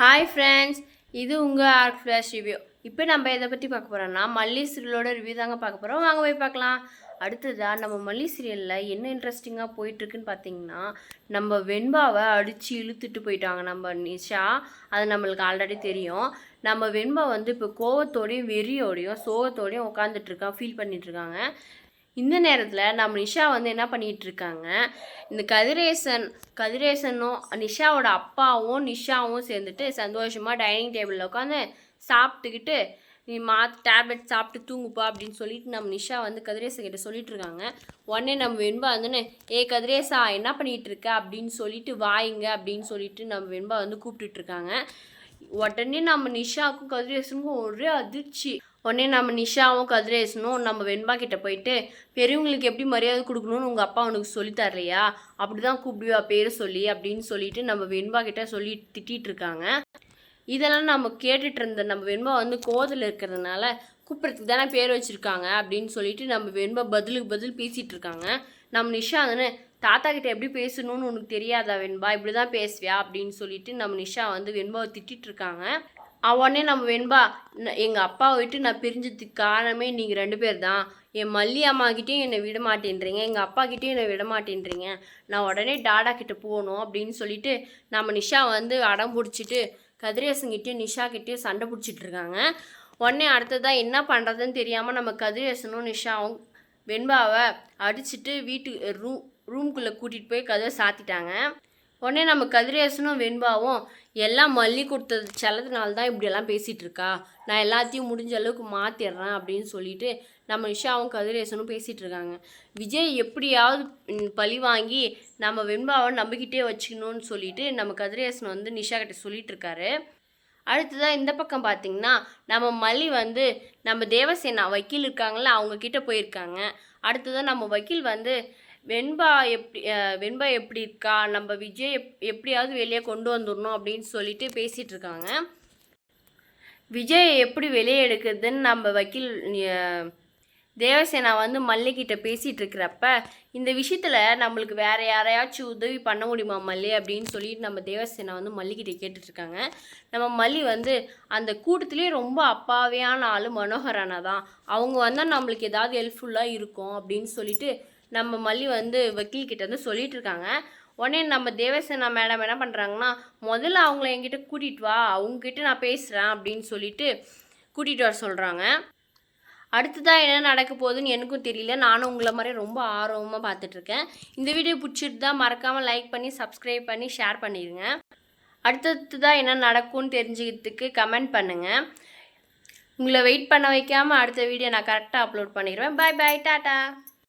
Hi friends இது உங்கள் art flash review இப்போ நம்ம இதை பற்றி பார்க்க போகிறோம்னா மல்லி சீரியலோட ரிவ்யூ தாங்க பார்க்க போகிறோம் வாங்க போய் பார்க்கலாம். அடுத்ததாக நம்ம மல்லி சீரியலில் என்ன இன்ட்ரெஸ்டிங்காக போயிட்டுருக்குன்னு பார்த்தீங்கன்னா நம்ம வெண்பாவை அடித்து இழுத்துட்டு போயிட்டாங்க. நம்ம நிஷா அது நம்மளுக்கு ஆல்ரெடி தெரியும். நம்ம வெண்பா வந்து இப்போ கோவத்தோடையும் வெறியோடையும் சோகத்தோடையும் உட்காந்துட்டு ஃபீல் பண்ணிகிட்ருக்காங்க இந்த நேரத்தில் நம்ம நிஷா வந்து என்ன பண்ணிகிட்டு இருக்காங்க இந்த கதிரேசன் கதிரேசனும் நிஷாவோட அப்பாவும் நிஷாவும் சேர்ந்துட்டு சந்தோஷமாக டைனிங் டேபிளில் உட்காந்து சாப்பிட்டுக்கிட்டு நீ மா டேப்லெட் சாப்பிட்டு தூங்குப்பா அப்படின்னு சொல்லிட்டு நம்ம நிஷா வந்து கதிரேசன் கிட்ட சொல்லிட்டு இருக்காங்க உடனே நம்ம வெண்பா வந்துன்னு ஏ கதிரேசா என்ன பண்ணிகிட்டு இருக்க அப்படின்னு சொல்லிட்டு வாயுங்க அப்படின்னு சொல்லிட்டு நம்ம வெண்பா வந்து கூப்பிட்டுட்டு இருக்காங்க உடனே நம்ம நிஷாவுக்கும் கதிரேசனுக்கும் ஒரே அதிர்ச்சி. உடனே நம்ம நிஷாவும் கதிரேசனும் நம்ம வெண்பா கிட்ட போயிட்டு பெரியவங்களுக்கு எப்படி மரியாதை கொடுக்கணும்னு உங்கள் அப்பா உனக்கு சொல்லி தரலையா? அப்படி தான் கூப்பிடுவா பேர் சொல்லி அப்படின்னு சொல்லிட்டு நம்ம வெண்பா கிட்ட சொல்லி திட்டிட்டு இருக்காங்க. இதெல்லாம் நம்ம கேட்டுட்டு இருந்த நம்ம வெண்பா வந்து கோதில் இருக்கிறதுனால கூப்பிட்றதுக்கு தானே பேர் வச்சுருக்காங்க அப்படின்னு சொல்லிட்டு நம்ம வெண்பா பதிலுக்கு பதில் பேசிகிட்டு இருக்காங்க. நம்ம நிஷா தானே தாத்தா கிட்ட எப்படி பேசணும்னு உனக்கு தெரியாதா வெண்பா? இப்படி தான் பேசுவியா? அப்படின்னு சொல்லிட்டு நம்ம நிஷா வந்து வெண்பாவை திட்டிகிட்டு இருக்காங்க உடனே நம்ம வெண்பா எங்கள் அப்பாவை விட்டு நான் பிரிஞ்சதுக்கு காரணமே நீங்கள் ரெண்டு பேர் தான் என் மல்லி அம்மாக்கிட்டேயும் என்னை விட மாட்டேன்றீங்க. எங்கள் அப்பாக்கிட்டேயும் என்னை விட மாட்டேன்றீங்க. நான் உடனே டாடா கிட்டே போகணும் அப்படின்னு சொல்லிட்டு நம்ம நிஷா வந்து அடம் பிடிச்சிட்டு கதிரேசன்கிட்டயும் நிஷா கிட்டேயும் சண்டை பிடிச்சிட்டு இருக்காங்க உடனே அடுத்ததாக என்ன பண்ணுறதுன்னு தெரியாமல் நம்ம கதிரேசனும் நிஷாவும் வெண்பாவை அடிச்சுட்டு வீட்டு ரூ ரூம்குள்ளே கூட்டிகிட்டு போய் கதவை சாத்திட்டாங்க. உடனே நம்ம கதிரேசனும் வெண்பாவும் எல்லாம் மல்லி கொடுத்தது செல்லதுனால தான் இப்படியெல்லாம் பேசிகிட்டு இருக்கா? நான் எல்லாத்தையும் முடிஞ்ச அளவுக்கு மாற்றிடுறேன் அப்படின்னு சொல்லிட்டு நம்ம நிஷாவும் கதிரேசனும் பேசிகிட்டு இருக்காங்க. விஜய் எப்படியாவது பழி வாங்கி நம்ம வெண்பாவை நம்பிக்கிட்டே வச்சுக்கணும்னு சொல்லிட்டு நம்ம கதிரேசன் வந்து நிஷா கிட்ட சொல்லிட்டு இருக்காரு. அடுத்ததாக இந்த பக்கம் பார்த்திங்கன்னா நம்ம மல்லி வந்து நம்ம தேவசேனா வக்கீல் இருக்காங்கல்ல அவங்கக்கிட்ட போயிருக்காங்க. அடுத்ததாக நம்ம வக்கீல் வந்து வெண்பா எப்படி வெண்பா எப்படி இருக்கா? நம்ம விஜய் எப் எப்படியாவது வெளியே கொண்டு வந்துடணும் அப்படின்னு சொல்லிட்டு பேசிகிட்டு இருக்காங்க. விஜய் எப்படி வெளியே எடுக்கிறதுன்னு நம்ம வக்கீல் தேவசேனா வந்து மல்லிகிட்ட பேசிகிட்டு இருக்கிறப்ப இந்த விஷயத்தில் நம்மளுக்கு வேறு யாரையாச்சும் உதவி பண்ண முடியுமா மல்லி? அப்படின்னு சொல்லிட்டு நம்ம தேவசேனா வந்து மல்லிகிட்ட கேட்டுட்ருக்காங்க நம்ம மல்லி வந்து அந்த கூட்டத்துலேயே ரொம்ப அப்பாவியான ஆள் மனோகரானா தான் அவங்க வந்தால் நம்மளுக்கு ஏதாவது ஹெல்ப்ஃபுல்லாக இருக்கும் அப்படின்னு சொல்லிட்டு நம்ம மல்லி வந்து வக்கீல்கிட்ட வந்து சொல்லிட்டு இருக்காங்க உடனே நம்ம தேவசேனா மேடம் என்ன பண்ணுறாங்கன்னா முதல்ல அவங்கள என்கிட்ட கூட்டிகிட்டு வா அவங்கக்கிட்ட நான் பேசுகிறேன் அப்படின்னு சொல்லிட்டு கூட்டிகிட்டு வர சொல்கிறாங்க அடுத்ததாக என்ன நடக்க போகுதுன்னு எனக்கும் தெரியல. நானும் உங்களை மாதிரி ரொம்ப ஆர்வமாக பார்த்துட்ருக்கேன் இந்த வீடியோ பிடிச்சிட்டு தான் மறக்காமல் லைக் பண்ணி சப்ஸ்கிரைப் பண்ணி ஷேர் பண்ணிடுங்க அடுத்ததாக என்ன நடக்கும்னு தெரிஞ்சுக்கிறதுக்கு கமெண்ட் பண்ணுங்கள் உங்களை வெயிட் பண்ண வைக்காமல் அடுத்த வீடியோ நான் கரெக்டாக அப்லோட் பண்ணிடுவேன் பாய் பாய் டாட்டா